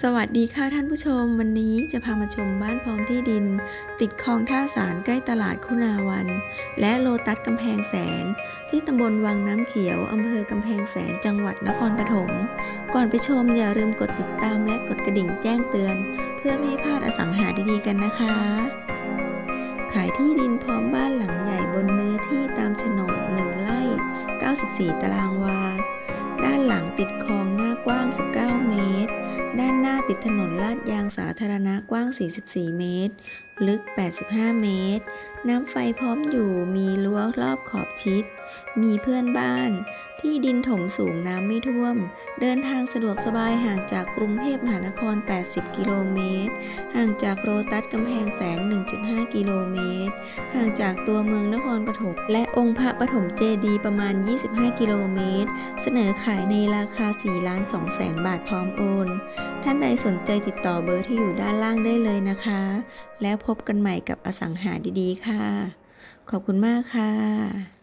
สวัสดีค่ะท่านผู้ชม วันนี้จะพามาชมบ้านพร้อมที่ดิน ติดคลองท่าสารใกล้ตลาดคุณาวัน และโลตัสกำแพงแสน ที่ตำบลวังน้ำเขียวอำเภอกำแพงแสนจังหวัดนครปฐมก่อนไปชมอย่าลืมกดติดตามและกดกระดิ่งแจ้งเตือน เพื่อไม่ให้พลาดอสังหาดีๆกันนะคะ ขายที่ดินพร้อมบ้านหลังใหญ่บนเนื้อที่ตามโฉนด1ไร่ 94 ตารางวา ด้านหลังติดคลอง กว้าง 19 เมตร ด้านหน้าติดถนนลาดยางสาธารณะกว้าง 44 เมตร ลึก 85 เมตร น้ำไฟพร้อมอยู่มีรั้วรอบขอบชิด มีเพื่อนบ้าน ที่ดินถมสูงน้ำไม่ท่วม เดินทางสะดวกสบายห่างจากกรุงเทพมหานคร 80 กิโลเมตร ห่างจากโรตัสกำแพงแสน 1.5 กิโลเมตร ห่างจากตัวเมืองนครปฐมและองค์พระปฐมเจดีประมาณ 25 กิโลเมตร เสนอขายในราคา 4 ล้าน2แสนบาทพร้อมโอน ท่านใดสนใจติดต่อเบอร์ที่อยู่ด้านล่างได้เลยนะคะ แล้วพบกันใหม่กับอสังหาดีๆค่ะ ขอบคุณมากค่ะ